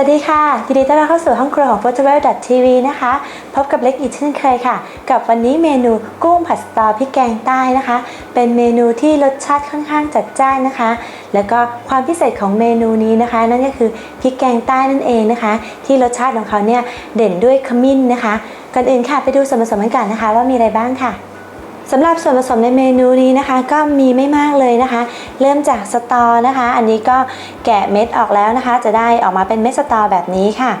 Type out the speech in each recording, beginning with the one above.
วัสดีค่ะยินดีต้อนรับเข้าสู่ห้องครัวของ p o r t a b l e TV นะคะ พบกับเล็กอีกเช่นเคยค่ะ กับวันนี้เมนูกุ้งผัดสตอพริกแกงใต้นะคะ เป็นเมนูที่รสชาติค่อนข้างจัดจ้านนะคะ แล้วก็ความพิเศษของเมนูนี้นะคะ นั่นก็คือพริกแกงใต้นั่นเองนะคะ ที่รสชาติของเขาเนี่ยเด่นด้วยขมิ้นนะคะก่อนอื่นค่ะไปดูส่วนผสมกันก่อนนะคะ ว่ามีอะไรบ้างค่ะ สำหรับส่วนผสมในเมนูนี้นะคะ ก็มีไม่มากเลยนะคะ เริ่มจากสตอนะคะ อันนี้ก็แกะเม็ดออกแล้วนะคะ จะได้ออกมาเป็นเม็ดสตอแบบนี้ค่ะ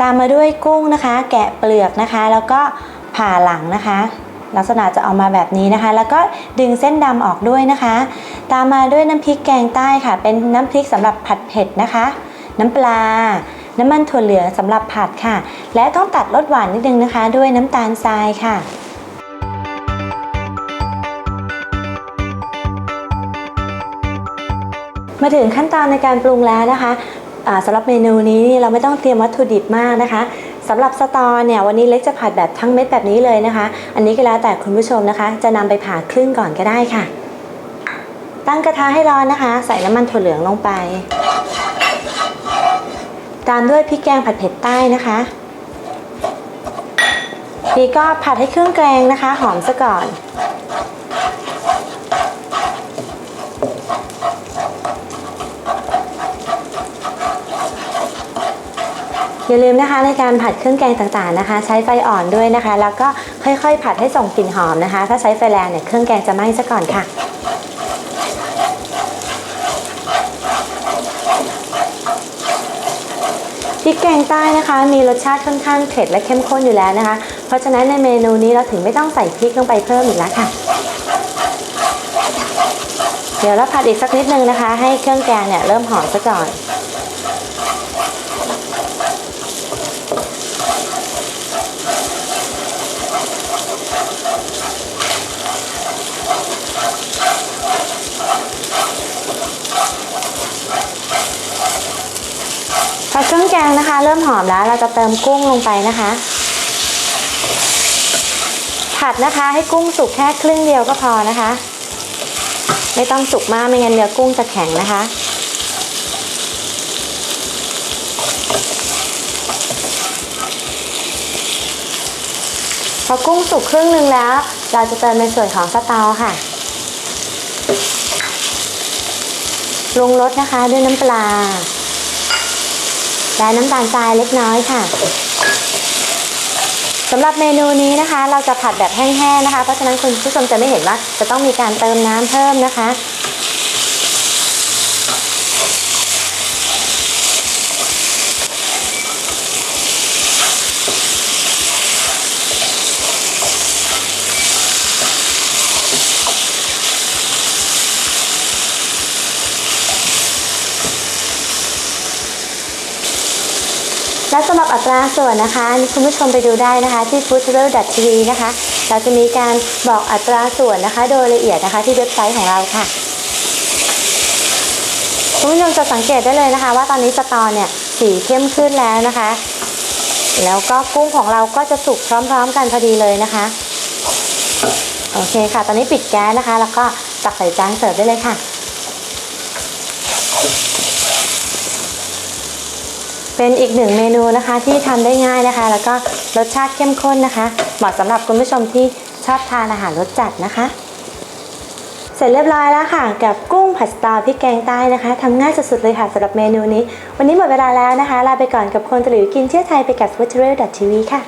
ตามมาด้วยกุ้งนะคะ แกะเปลือกนะคะ แล้วก็ผ่าหลังนะคะ ลักษณะจะออกมาแบบนี้นะคะ แล้วก็ดึงเส้นดำออกด้วยนะคะ ตามมาด้วยน้ำพริกแกงใต้ค่ะ เป็นน้ำพริกสำหรับผัดเผ็ดนะคะ น้ำปลาน้ำมันถั่วเหลืองสำหรับผัดค่ะ และต้องตัดรสหวานนิดนึงนะคะ ด้วยน้ำตาลทรายค่ะ มาถึงขั้นตอนในการปรุงแล้วนะคะสำหรับเมนูนี้เราไม่ต้องเตรียมวัตถุดิบมากนะคะสำหรับสตอเนี่ยวันนี้เล็กจะผัดแบบทั้งเม็ดแบบนี้เลยนะคะ อันนี้ก็แล้วแต่คุณผู้ชมนะคะ จะนำไปผ่าครึ่งก่อนก็ได้ค่ะ ตั้งกระทะให้ร้อนนะคะ ใส่น้ำมันถั่วเหลืองลงไป ตามด้วยพริกแกงผัดเผ็ดใต้นะคะนี่ก็ผัดให้เครื่องแกงนะคะ หอมซะก่อน อย่าลืมนะคะในการผัดเครื่องแกงต่างๆนะคะ ใช้ไฟอ่อนด้วยนะคะ แล้วก็ค่อยๆ ผัดให้ส่งกลิ่นหอมนะคะ ถ้าใช้ไฟแรงเนี่ยเครื่องแกงจะไหม้ซะก่อนค่ะพริกแกงใต้นะคะ มีรสชาติค่อนข้างเผ็ดและเข้มข้นอยู่แล้วนะคะ เพราะฉะนั้นในเมนูนี้เราถึงไม่ต้องใส่พริกลงไปเพิ่มอีกแล้วค่ะ เดี๋ยวเราผัดอีกสักนิดนึงนะคะ ให้เครื่องแกงเนี่ยเริ่มหอมซะก่อน อเครื่องแกงนะคะ เริ่มหอมแล้วเราจะเติมกุ้งลงไปนะคะ ผัดนะคะให้กุ้งสุกแค่ครึ่งเดียวก็พอนะคะ ไม่ต้องสุกมากไม่งั้นเนื้อกุ้งจะแข็งนะคะพอกุ้งสุกครึ่งหนึ่งแล้ว เราจะเติมในส่วนของสตอค่ะปรุงรสนะคะด้วยน้ำปลา และน้ำตาลทรายเล็กน้อยค่ะสำหรับเมนูนี้นะคะ เราจะผัดแบบแห้งๆนะคะ เพราะฉะนั้นคุณผู้ชมจะไม่เห็นว่าจะต้องมีการเติมน้ำเพิ่มนะคะ และสำหรับอัตราส่วนนะคะคุณผู้ชมไปดูได้นะคะที่ f o o d t r a v e l t v นะคะ เราจะมีการบอกอัตราส่วนนะคะ โดยละเอียดนะคะที่เว็บไซต์ของเราค่ะคุณผู้ชมจะสังเกตได้เลยนะคะ ว่าตอนนี้สตอเนี่ยสีเข้มขึ้นแล้วนะคะ แล้วก็กุ้งของเราก็จะสุกพร้อม ๆ กันพอดีเลยนะคะ โอเคค่ะ ตอนนี้ปิดแก๊สนะคะ แล้วก็ตักใส่จานเสิร์ฟได้เลยค่ะ เป็นอีกหนึ่งเมนูนะคะที่ทำได้ง่ายนะคะ แล้วก็รสชาติเข้มข้นนะคะ เหมาะสำหรับคุณผู้ชมที่ชอบทานอาหารรสจัดนะคะ เสร็จเรียบร้อยแล้วค่ะ กับกุ้งผัดสตอพริกแกงใต้นะคะทำง่ายสุดๆเลยค่ะสำหรับเมนูนี้ วันนี้หมดเวลาแล้วนะคะ ลาไปก่อนกับคนตะหลิวกินเชื่อไทยไปกับ w a t c h e r t v ค่ะ